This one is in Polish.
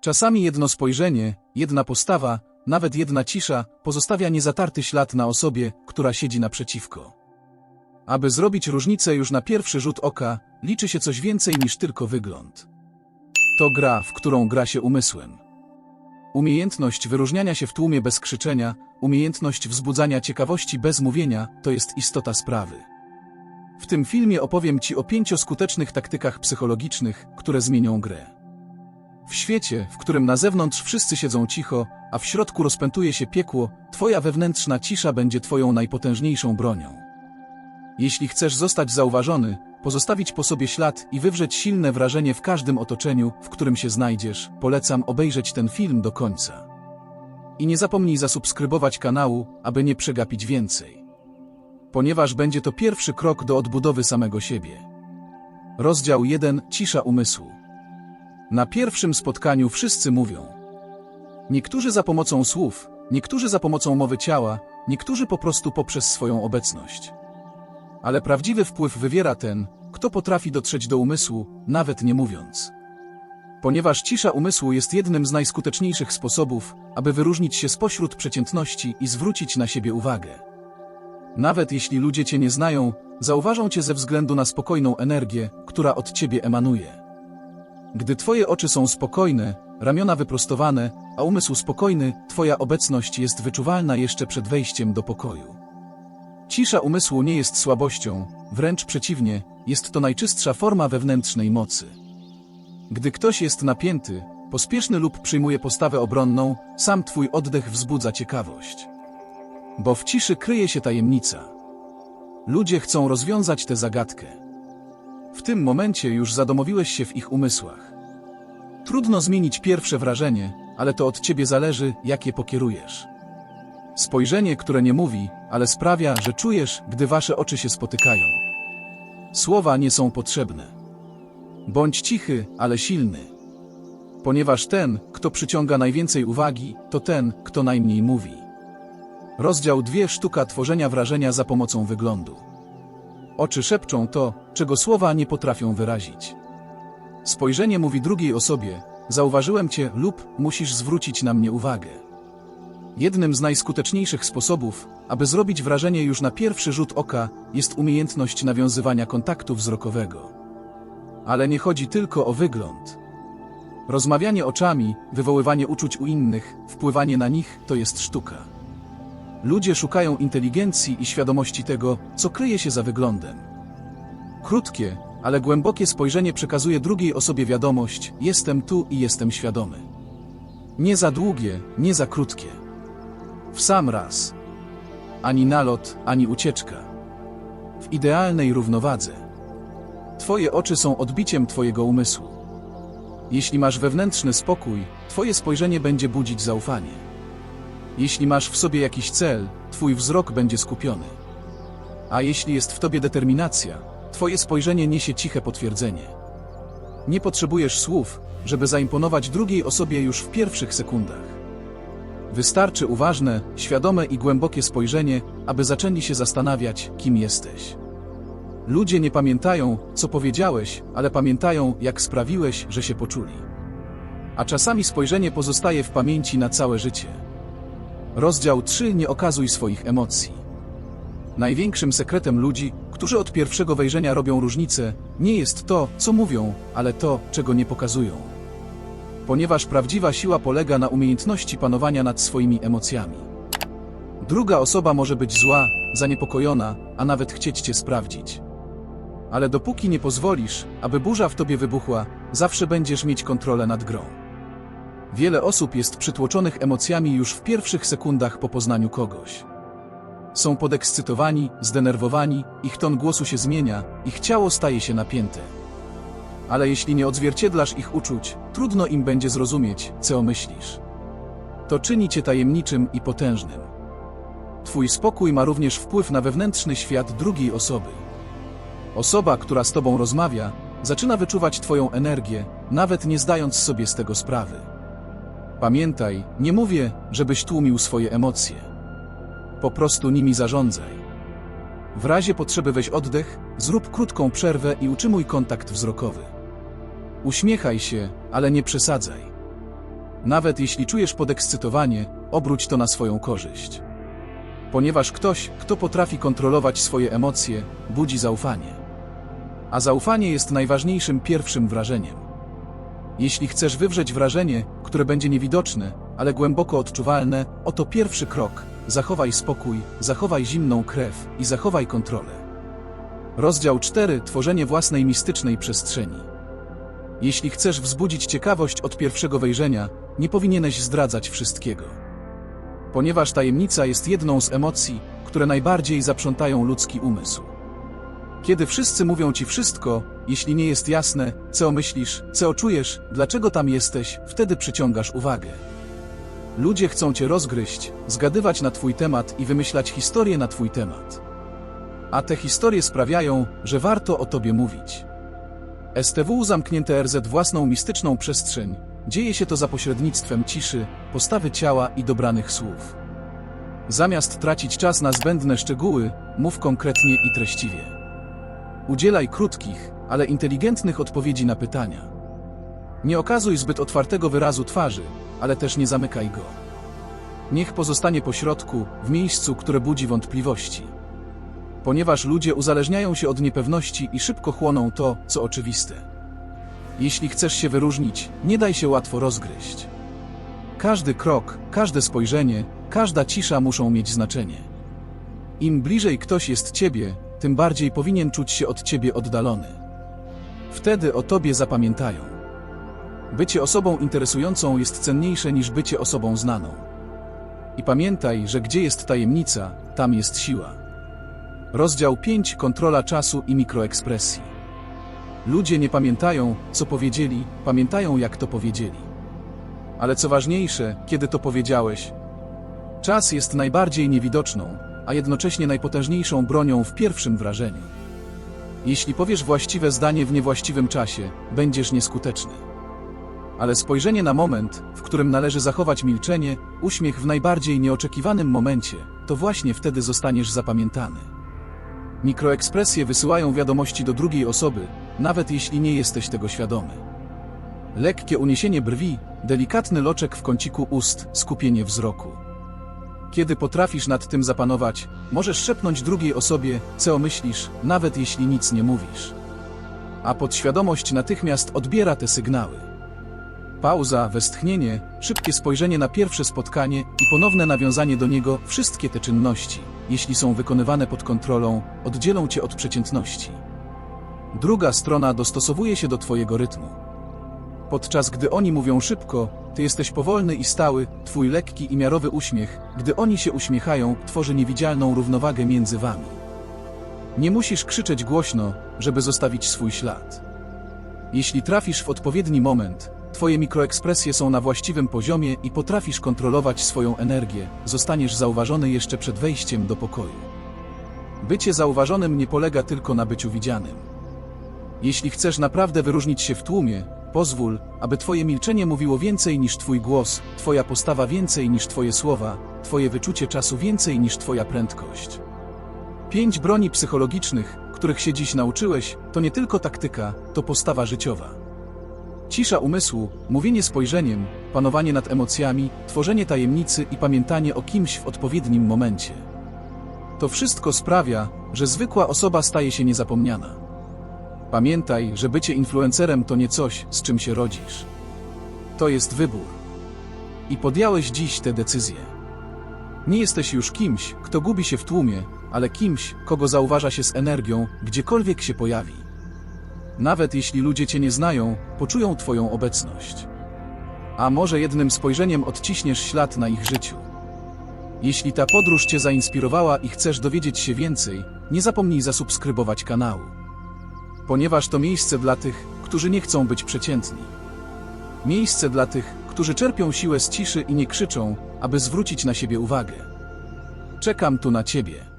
Czasami jedno spojrzenie, jedna postawa, nawet jedna cisza pozostawia niezatarty ślad na osobie, która siedzi naprzeciwko. Aby zrobić różnicę już na pierwszy rzut oka, liczy się coś więcej niż tylko wygląd. To gra, w którą gra się umysłem. Umiejętność wyróżniania się w tłumie bez krzyczenia, umiejętność wzbudzania ciekawości bez mówienia, to jest istota sprawy. W tym filmie opowiem Ci o pięciu skutecznych taktykach psychologicznych, które zmienią grę. W świecie, w którym na zewnątrz wszyscy siedzą cicho, a w środku rozpętuje się piekło, Twoja wewnętrzna cisza będzie Twoją najpotężniejszą bronią. Jeśli chcesz zostać zauważony, pozostawić po sobie ślad i wywrzeć silne wrażenie w każdym otoczeniu, w którym się znajdziesz, polecam obejrzeć ten film do końca. I nie zapomnij zasubskrybować kanału, aby nie przegapić więcej. Ponieważ będzie to pierwszy krok do odbudowy samego siebie. Rozdział 1 Cisza umysłu. Na pierwszym spotkaniu wszyscy mówią. Niektórzy za pomocą słów, niektórzy za pomocą mowy ciała, niektórzy po prostu poprzez swoją obecność. Ale prawdziwy wpływ wywiera ten, kto potrafi dotrzeć do umysłu, nawet nie mówiąc. Ponieważ cisza umysłu jest jednym z najskuteczniejszych sposobów, aby wyróżnić się spośród przeciętności i zwrócić na siebie uwagę. Nawet jeśli ludzie cię nie znają, zauważą cię ze względu na spokojną energię, która od ciebie emanuje. Gdy twoje oczy są spokojne, ramiona wyprostowane, a umysł spokojny, twoja obecność jest wyczuwalna jeszcze przed wejściem do pokoju. Cisza umysłu nie jest słabością, wręcz przeciwnie, jest to najczystsza forma wewnętrznej mocy. Gdy ktoś jest napięty, pospieszny lub przyjmuje postawę obronną, sam twój oddech wzbudza ciekawość. Bo w ciszy kryje się tajemnica. Ludzie chcą rozwiązać tę zagadkę. W tym momencie już zadomowiłeś się w ich umysłach. Trudno zmienić pierwsze wrażenie, ale to od ciebie zależy, jak je pokierujesz. Spojrzenie, które nie mówi, ale sprawia, że czujesz, gdy wasze oczy się spotykają. Słowa nie są potrzebne. Bądź cichy, ale silny. Ponieważ ten, kto przyciąga najwięcej uwagi, to ten, kto najmniej mówi. Rozdział dwie sztuka tworzenia wrażenia za pomocą wyglądu. Oczy szepczą to, czego słowa nie potrafią wyrazić. Spojrzenie mówi drugiej osobie: Zauważyłem cię lub musisz zwrócić na mnie uwagę. Jednym z najskuteczniejszych sposobów, aby zrobić wrażenie już na pierwszy rzut oka, jest umiejętność nawiązywania kontaktu wzrokowego. Ale nie chodzi tylko o wygląd. Rozmawianie oczami, wywoływanie uczuć u innych, wpływanie na nich to jest sztuka. Ludzie szukają inteligencji i świadomości tego, co kryje się za wyglądem. Krótkie, ale głębokie spojrzenie przekazuje drugiej osobie wiadomość: jestem tu i jestem świadomy. Nie za długie, nie za krótkie. W sam raz. Ani nalot, ani ucieczka. W idealnej równowadze. Twoje oczy są odbiciem Twojego umysłu. Jeśli masz wewnętrzny spokój, Twoje spojrzenie będzie budzić zaufanie. Jeśli masz w sobie jakiś cel, Twój wzrok będzie skupiony. A jeśli jest w Tobie determinacja, Twoje spojrzenie niesie ciche potwierdzenie. Nie potrzebujesz słów, żeby zaimponować drugiej osobie już w pierwszych sekundach. Wystarczy uważne, świadome i głębokie spojrzenie, aby zaczęli się zastanawiać, kim jesteś. Ludzie nie pamiętają, co powiedziałeś, ale pamiętają, jak sprawiłeś, że się poczuli. A czasami spojrzenie pozostaje w pamięci na całe życie. Rozdział 3 Nie okazuj swoich emocji. Największym sekretem ludzi, którzy od pierwszego wejrzenia robią różnicę, nie jest to, co mówią, ale to, czego nie pokazują. Ponieważ prawdziwa siła polega na umiejętności panowania nad swoimi emocjami. Druga osoba może być zła, zaniepokojona, a nawet chcieć cię sprawdzić. Ale dopóki nie pozwolisz, aby burza w tobie wybuchła, zawsze będziesz mieć kontrolę nad grą. Wiele osób jest przytłoczonych emocjami już w pierwszych sekundach po poznaniu kogoś. Są podekscytowani, zdenerwowani, ich ton głosu się zmienia, ich ciało staje się napięte. Ale jeśli nie odzwierciedlasz ich uczuć, trudno im będzie zrozumieć, co myślisz. To czyni cię tajemniczym i potężnym. Twój spokój ma również wpływ na wewnętrzny świat drugiej osoby. Osoba, która z tobą rozmawia, zaczyna wyczuwać twoją energię, nawet nie zdając sobie z tego sprawy. Pamiętaj, nie mówię, żebyś tłumił swoje emocje. Po prostu nimi zarządzaj. W razie potrzeby weź oddech, zrób krótką przerwę i utrzymuj kontakt wzrokowy. Uśmiechaj się, ale nie przesadzaj. Nawet jeśli czujesz podekscytowanie, obróć to na swoją korzyść. Ponieważ ktoś, kto potrafi kontrolować swoje emocje, budzi zaufanie. A zaufanie jest najważniejszym pierwszym wrażeniem. Jeśli chcesz wywrzeć wrażenie, które będzie niewidoczne, ale głęboko odczuwalne, oto pierwszy krok. Zachowaj spokój, zachowaj zimną krew i zachowaj kontrolę. Rozdział 4. Tworzenie własnej mistycznej przestrzeni. Jeśli chcesz wzbudzić ciekawość od pierwszego wejrzenia, nie powinieneś zdradzać wszystkiego. Ponieważ tajemnica jest jedną z emocji, które najbardziej zaprzątają ludzki umysł. Kiedy wszyscy mówią ci wszystko, jeśli nie jest jasne, co myślisz, co czujesz, dlaczego tam jesteś, wtedy przyciągasz uwagę. Ludzie chcą cię rozgryźć, zgadywać na twój temat i wymyślać historie na twój temat. A te historie sprawiają, że warto o tobie mówić. STW zamknięte RZ własną mistyczną przestrzeń. Dzieje się to za pośrednictwem ciszy, postawy ciała i dobranych słów. Zamiast tracić czas na zbędne szczegóły, mów konkretnie i treściwie. Udzielaj krótkich, ale inteligentnych odpowiedzi na pytania. Nie okazuj zbyt otwartego wyrazu twarzy, ale też nie zamykaj go. Niech pozostanie pośrodku, w miejscu, które budzi wątpliwości. Ponieważ ludzie uzależniają się od niepewności i szybko chłoną to, co oczywiste. Jeśli chcesz się wyróżnić, nie daj się łatwo rozgryźć. Każdy krok, każde spojrzenie, każda cisza muszą mieć znaczenie. Im bliżej ktoś jest ciebie, tym bardziej powinien czuć się od ciebie oddalony. Wtedy o tobie zapamiętają. Bycie osobą interesującą jest cenniejsze niż bycie osobą znaną. I pamiętaj, że gdzie jest tajemnica, tam jest siła. Rozdział 5 Kontrola czasu i mikroekspresji. Ludzie nie pamiętają, co powiedzieli, pamiętają, jak to powiedzieli. Ale co ważniejsze, kiedy to powiedziałeś, czas jest najbardziej niewidoczną, a jednocześnie najpotężniejszą bronią w pierwszym wrażeniu. Jeśli powiesz właściwe zdanie w niewłaściwym czasie, będziesz nieskuteczny. Ale spojrzenie na moment, w którym należy zachować milczenie, uśmiech w najbardziej nieoczekiwanym momencie, to właśnie wtedy zostaniesz zapamiętany. Mikroekspresje wysyłają wiadomości do drugiej osoby, nawet jeśli nie jesteś tego świadomy. Lekkie uniesienie brwi, delikatny loczek w kąciku ust, skupienie wzroku. Kiedy potrafisz nad tym zapanować, możesz szepnąć drugiej osobie, co myślisz, nawet jeśli nic nie mówisz. A podświadomość natychmiast odbiera te sygnały. Pauza, westchnienie, szybkie spojrzenie na pierwsze spotkanie i ponowne nawiązanie do niego, wszystkie te czynności, jeśli są wykonywane pod kontrolą, oddzielą cię od przeciętności. Druga strona dostosowuje się do twojego rytmu. Podczas gdy oni mówią szybko, ty jesteś powolny i stały, twój lekki i miarowy uśmiech, gdy oni się uśmiechają, tworzy niewidzialną równowagę między wami. Nie musisz krzyczeć głośno, żeby zostawić swój ślad. Jeśli trafisz w odpowiedni moment, twoje mikroekspresje są na właściwym poziomie i potrafisz kontrolować swoją energię, zostaniesz zauważony jeszcze przed wejściem do pokoju. Bycie zauważonym nie polega tylko na byciu widzianym. Jeśli chcesz naprawdę wyróżnić się w tłumie, pozwól, aby twoje milczenie mówiło więcej niż twój głos, twoja postawa więcej niż twoje słowa, twoje wyczucie czasu więcej niż twoja prędkość. Pięć broni psychologicznych, których się dziś nauczyłeś, to nie tylko taktyka, to postawa życiowa. Cisza umysłu, mówienie spojrzeniem, panowanie nad emocjami, tworzenie tajemnicy i pamiętanie o kimś w odpowiednim momencie. To wszystko sprawia, że zwykła osoba staje się niezapomniana. Pamiętaj, że bycie influencerem to nie coś, z czym się rodzisz. To jest wybór. I podjąłeś dziś tę decyzję. Nie jesteś już kimś, kto gubi się w tłumie, ale kimś, kogo zauważa się z energią, gdziekolwiek się pojawi. Nawet jeśli ludzie cię nie znają, poczują twoją obecność. A może jednym spojrzeniem odciśniesz ślad na ich życiu. Jeśli ta podróż cię zainspirowała i chcesz dowiedzieć się więcej, nie zapomnij zasubskrybować kanału. Ponieważ to miejsce dla tych, którzy nie chcą być przeciętni. Miejsce dla tych, którzy czerpią siłę z ciszy i nie krzyczą, aby zwrócić na siebie uwagę. Czekam tu na ciebie.